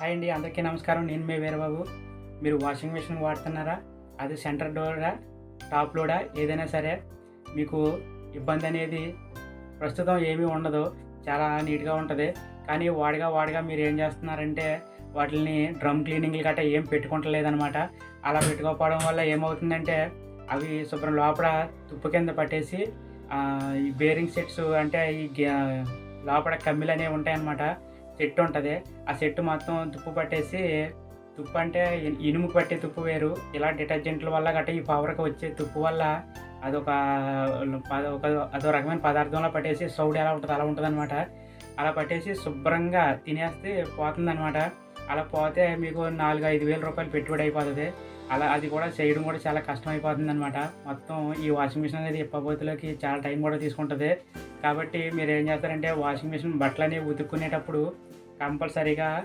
Hi అండి అందరికీ నమస్కారం. నేను మీ వీరబాబు. మీరు వాషింగ్ మిషన్ వాడుతున్నారా? అది సెంటర్ డోరా టాప్ లోడా? ఏదైనా సరే మీకు ఇబ్బంది అనేది ప్రస్తుతం ఏమీ ఉండదు. చాలా నీట్గా ఉంటుంది. కానీ వాడిగా వాడిగా మీరు ఏం చేస్తున్నారంటే వాటిని డ్రమ్ క్లీనింగ్లు గట్రా ఏం పెట్టుకుంటలేదన్నమాట. అలా పెట్టుకోకపోవడం వల్ల ఏమవుతుందంటే అవి శుభ్రం లోపల తుప్పు కింద పట్టేసి ఈ బేరింగ్ సెట్స్ అంటే ఈ గ్యా- లోపల కమ్మిలు అనేవి ఉంటాయన్నమాట. సెట్ ఉంటుంది. ఆ సెట్ మొత్తం తుప్పు పట్టేసి తుప్పు అంటే ఇనుము పట్టే తుప్పు వేరు. ఇలా డిటర్జెంట్ల వల్ల గట్రా ఈ పవర్కి వచ్చే తుప్పు వల్ల అదొక పద- ఒక అదో రకమైన పదార్థంలో పట్టేసి సౌడ్ ఎలా ఉంటుంది అలా ఉంటుంది అనమాట అలా పట్టేసి శుభ్రంగా తినేస్తే పోతుంది అలా పోతే మీకు నాలుగు ఐదు వేల రూపాయలు పెట్టుబడి అయిపోతుంది. అలా అది కూడా చేయడం కూడా చాలా కష్టం అయిపోతుంది అనమాట మొత్తం ఈ వాషింగ్ మిషన్ అనేది ఇప్పబోతులోకి చాలా టైం కూడా తీసుకుంటుంది. కాబట్టి మీరు ఏం చేస్తారంటే వాషింగ్ మిషన్ బట్టలు అనేవి ఉతుక్కునేటప్పుడు కంపల్సరీగా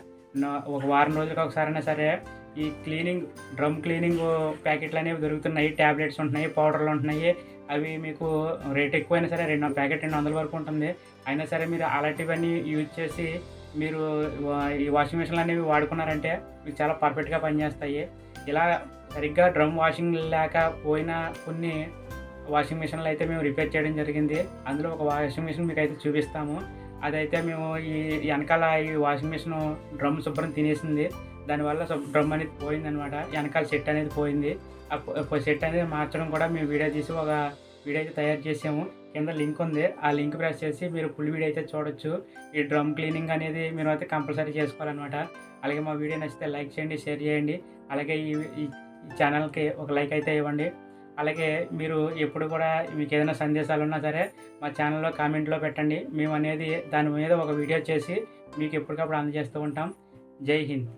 ఒక వారం రోజులకు ఒకసారైనా సరే ఈ క్లీనింగ్ డ్రమ్ క్లీనింగ్ ప్యాకెట్లు అనేవి దొరుకుతున్నాయి. ట్యాబ్లెట్స్ ఉంటున్నాయి పౌడర్లు ఉంటున్నాయి. అవి మీకు రేట్ ఎక్కువైనా సరే రెండు ప్యాకెట్ రెండు వందల వరకు ఉంటుంది. అయినా సరే మీరు అలాంటివన్నీ యూజ్ చేసి మీరు వా- ఈ వాషింగ్ మిషన్లు అనేవి వాడుకున్నారంటే మీకు చాలా పర్ఫెక్ట్గా పనిచేస్తాయి. ఇలా సరిగ్గా డ్రమ్ వాషింగ్ లేక పోయిన కొన్ని వాషింగ్ మిషన్లు అయితే మేము రిపేర్ చేయడం జరిగింది. అందులో ఒక వాషింగ్ మిషన్ మీకు అయితే చూపిస్తాము. అదైతే మేము ఈ వెనకాల ఈ వాషింగ్ మిషన్ డ్రమ్ శుభ్రం తినేసింది. దానివల్ల డ్రమ్ అనేది పోయిందనమాట వెనకాల సెట్ అనేది పోయింది. ఆ సెట్ అనేది మార్చడం కూడా మేము వీడియో తీసి ఒక వీడియో అయితే తయారు చేసాము. కింద లింక్ ఉంది. ఆ లింక్ ప్రెస్ చేసి మీరు ఫుల్ వీడియో అయితే చూడొచ్చు. ఈ డ్రమ్ క్లీనింగ్ అనేది మీరు అయితే కంపల్సరీ చేసుకోవాలన్నమాట. అలాగే మా వీడియో నచ్చితే లైక్ చేయండి షేర్ చేయండి. అలాగే ఈ ఈ ఛానల్కి ఒక లైక్ అయితే ఇవ్వండి. అలాగే మీరు ఎప్పుడు కూడా మీకు ఏదైనా సందేశాలు ఉన్నా సరే మా ఛానల్లో కామెంట్లో పెట్టండి. మేము అనేది దాని మీద ఒక వీడియో చేసి మీకు ఎప్పటికప్పుడు అందజేస్తూ ఉంటాం. జై హింద్.